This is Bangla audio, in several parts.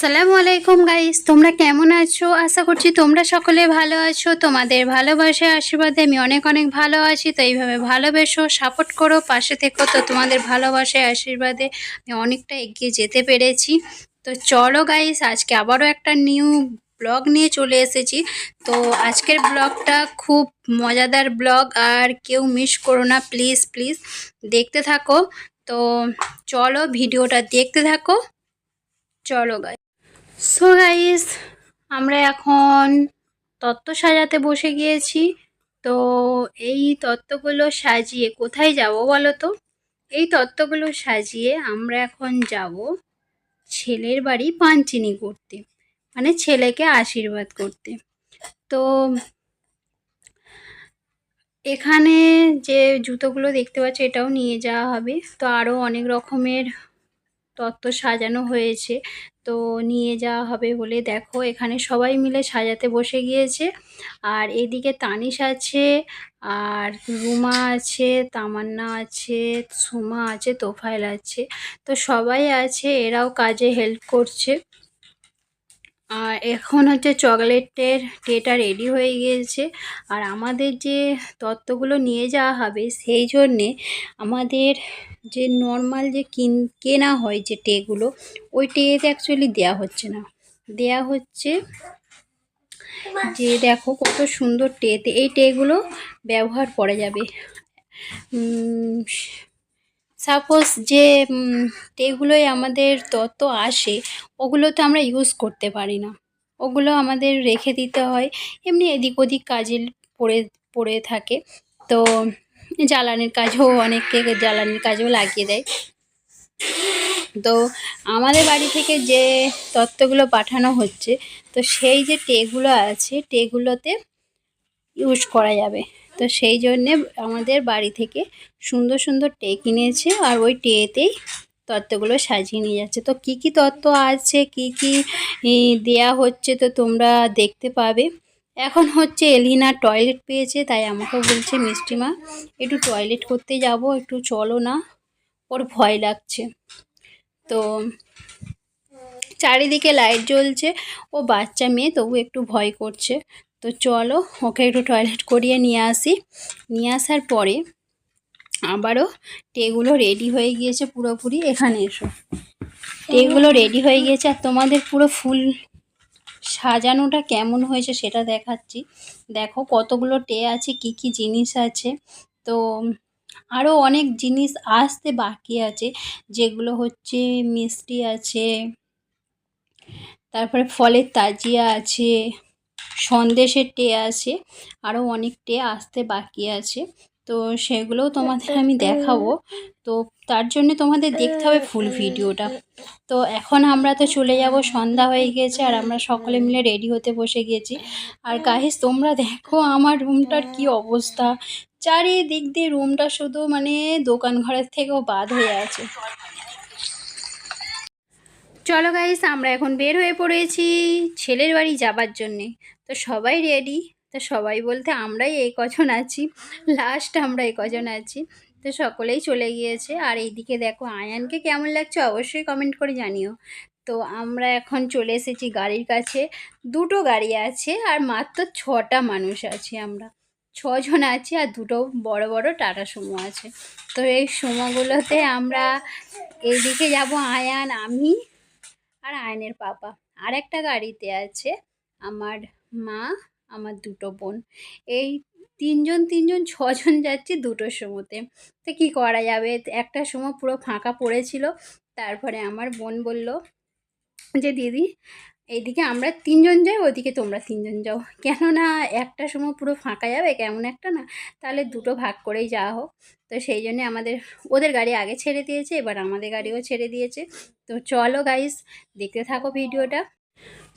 আসসালামু আলাইকুম গাইস তোমরা কেমন আছো? আশা করছি তোমরা সকলে ভালো আছো। তোমাদের ভালোবাসা আশীর্বাদে আমি অনেক অনেক ভালো আছি। তো এইভাবে ভালোবেসো সাপোর্ট করো, পাশে থেকো। তো তোমাদের ভালোবাসায় আশীর্বাদে আমি অনেকটা এগিয়ে যেতে পেরেছি। তো চলো গাইস আজকে আবারও একটা নিউ ব্লগ নিয়ে চলে এসেছি। তো আজকের ব্লগটা খুব মজাদার ব্লগ আর কেউ মিস করো না প্লিজ প্লিজ দেখতে থাকো। তো চলো ভিডিওটা দেখতে থাকো। চলো গাই সো গাইস আমরা এখন তত্ত্ব সাজাতে বসে গিয়েছি। তো এই তত্ত্বগুলো সাজিয়ে কোথায় যাব বলো তো এই তত্ত্বগুলো সাজিয়ে আমরা এখন যাব ছেলের বাড়ি পাঞ্চিনি করতে মানে ছেলেকে আশীর্বাদ করতে। তো এখানে যে জুতোগুলো দেখতে পাচ্ছি এটাও নিয়ে যাওয়া হবে। তো আরও অনেক রকমের তত্ত্ব সাজানো হয়েছে। তো নিয়ে যাওয়া হবে বলে দেখো, এখানে সবাই মিলে সাজাতে বসে গিয়েছে। আর এদিকে তানিশ আছে, আর রুমা আছে, তামান্না আছে, সুমা আছে তোফাইল আছে। তো সবাই আছে, এরাও কাজে হেল্প করছে। আর এখন হচ্ছে চকলেটের ট্রেটা রেডি হয়ে গিয়েছে। আর আমাদের যে তত্ত্বগুলো নিয়ে যাওয়া হবে সেই জন্যে আমাদের যে নর্মাল যে কিন, কেনা হয় যে টেগুলো, ওই টেতে অ্যাকচুয়ালি দেয়া হচ্ছে না। দেয়া হচ্ছে যে দেখো কত সুন্দর টেতে, এই টেগুলো ব্যবহার করা যাবে। সাপোজ যে টেগুলোই আমাদের তত্ত্ব আসে, ওগুলো তো আমরা ইউজ করতে পারি না। ওগুলো আমাদের রেখে দিতে হয়। এমনি এদিক ওদিক কাজে পড়ে পড়ে থাকে। তো জ্বালানির কাজেও অনেককে জ্বালানির কাজেও লাগিয়ে দেয়। তো আমাদের বাড়ি থেকে যে তত্ত্বগুলো পাঠানো হচ্ছে, তো সেই যে টেগুলো আছে, টেগুলোতে ইউজ করা যাবে। তো সেই জন্যে আমাদের বাড়ি থেকে সুন্দর সুন্দর টে কিনেছে আর ওই টেতেই তত্ত্বগুলো সাজিয়ে নিয়ে যাচ্ছে। তো কি কি তত্ত্ব আছে, কি কি দেয়া হচ্ছে তো তোমরা দেখতে পাবে। এখন হচ্ছে এলিনা টয়লেট পেয়েছে, তাই আমাকে বলছে মিষ্টিমা একটু টয়লেট করতে যাব, একটু চলো না। ওর ভয় লাগছে। তো চারিদিকে লাইট জ্বলছে, ও বাচ্চা মেয়ে তবু একটু ভয় করছে। তো চলো ওকে একটু টয়লেট করিয়ে নিয়ে আসি। নিয়ে আসার পরে আবারও টেগুলো রেডি হয়ে গিয়েছে পুরোপুরি। এখানে এসো। টেগুলো রেডি হয়ে গিয়েছে আর তোমাদের পুরো ফুল সাজানোটা কেমন হয়েছে সেটা দেখাচ্ছি। দেখো কতগুলো টে আছে, কি কি জিনিস আছে। তো আরও অনেক জিনিস আসতে বাকি আছে, যেগুলো হচ্ছে মিষ্টি আছে, তারপরে ফলের তাজিয়া আছে সন্দেশের টে আছে, আরও অনেক টে আসতে বাকি আছে। তো সেগুলোও তোমাদের আমি দেখাবো। তো তার জন্য তোমাদের দেখতে হবে ফুল ভিডিওটা। তো এখন আমরা তো চলে যাব, সন্ধ্যা হয়ে গিয়েছে আর আমরা সকলে মিলে রেডি হতে বসে গিয়েছি আর গাহিস তোমরা দেখো আমার রুমটার কি অবস্থা। চারিদিক দিয়ে রুমটা শুধু মানে দোকান ঘরের থেকেও বাদ হয়ে আছে। চলো গাইস আমরা এখন বের হয়ে পড়েছি ছেলের বাড়ি যাবার জন্যে। তো সবাই রেডি তো সবাই বলতে আমরাই এই কজন আছি। লাস্ট আমরা এই কজন আছি। তো সকলেই চলে গিয়েছে। আর এইদিকে দেখো, আয়ানকে কেমন লাগছে অবশ্যই কমেন্ট করে জানিও। তো আমরা এখন চলে এসেছি গাড়ির কাছে। দুটো গাড়ি আছে আর মাত্র ছটা মানুষ আছে আমরা। ছজন আছি আর দুটো বড় বড় টাটা সুমো আছে। তো এই সুমোগুলোতে আমরা এইদিকে যাব আয়ান, আমি আর আয়নের পাপা। আর একটা গাড়িতে আছে আমার মা, আমার দুটো বোন। এই তিনজন তিনজন, ছজন যাচ্ছি দুটো সময়তে। তো কী করা যাবে? একটা সময় পুরো ফাঁকা পড়েছিল। তারপরে আমার বোন বলল যে, দিদি, এইদিকে আমরা তিনজন যাই, ওইদিকে তোমরা তিনজন যাও। কেননা একটা সময় পুরো ফাঁকা যাবে, কেমন একটা না? তাহলে দুটো ভাগ করেই যাওয়া হোক। তো সেই জন্যে আমাদের, ওদের গাড়ি আগে ছেড়ে দিয়েছে, এবার আমাদের গাড়িও ছেড়ে দিয়েছে। তো চলো গাইস দেখতে থাকো ভিডিওটা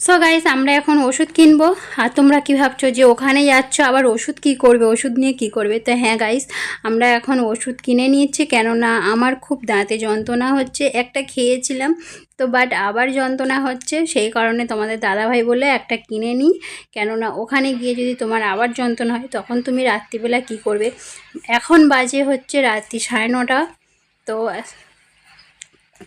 সো গাইস আমরা এখন ওষুধ কিনবো। আর তোমরা কী ভাবছ যে ওখানে যাচ্ছ, আবার ওষুধ কি করবে? ওষুধ নিয়ে কি করবে? তো হ্যাঁ গাইস আমরা এখন ওষুধ কিনে নিয়েছি, কেননা আমার খুব দাঁতে যন্ত্রণা হচ্ছে। একটা খেয়েছিলাম, তো বাট আবার যন্ত্রণা হচ্ছে। সেই কারণে তোমাদের দাদাভাই বলে একটা কিনে নিই কেননা ওখানে গিয়ে যদি তোমার আবার যন্ত্রণা হয়, তখন তুমি রাত্রিবেলা কি করবে? এখন বাজে হচ্ছে রাত্রি সাড়ে নটা। তো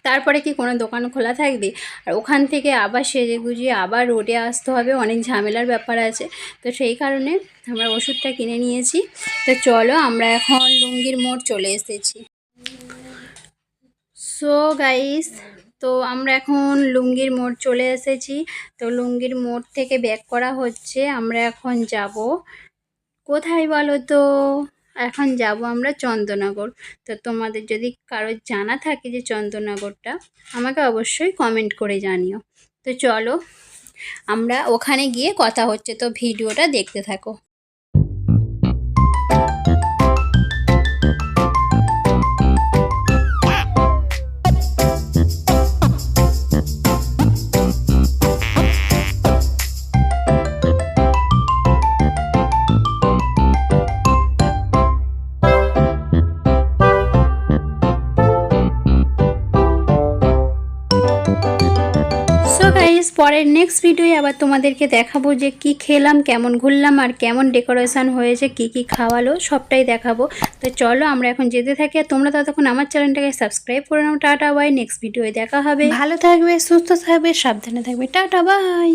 তারপরে কি কোনো দোকান খোলা থাকবে? আর ওখান থেকে আবার সেজে গুজিয়ে আবার রোডে আসতে হবে, অনেক ঝামেলার ব্যাপার আছে। তো সেই কারণে আমরা ওষুধটা কিনে নিয়েছি। তো চলো আমরা এখন লুঙ্গির মোড় চলে এসেছি। সো গাইস তো আমরা এখন লুঙ্গির মোড় চলে এসেছি। তো লুঙ্গির মোড় থেকে ব্যাক করা হচ্ছে। আমরা এখন যাব। কোথায় বলো তো? এখন যাব আমরা চন্দননগর। তো তোমাদের যদি কারোর জানা থাকে যে চন্দননগরটা, আমাকে অবশ্যই কমেন্ট করে জানিও। তো চলো, আমরা ওখানে গিয়ে কথা হচ্ছে। তো ভিডিওটা দেখতে থাকো। পরের নেক্সট ভিডিওয়ে আবার তোমাদেরকে দেখাবো যে কি খেলাম, কেমন ঘুরলাম আর কেমন ডেকোরেশন হয়েছে, কি কি খাওয়ালো, সবটাই দেখাবো। তো চলো আমরা এখন যেতে থাকি আর তোমরা ততক্ষণ আমার চ্যানেলটাকে সাবস্ক্রাইব করে নাও। টাটা বাই নেক্সট ভিডিওয়ে দেখা হবে। ভালো থাকবে, সুস্থ থাকবে, সাবধানে থাকবে। Tata bye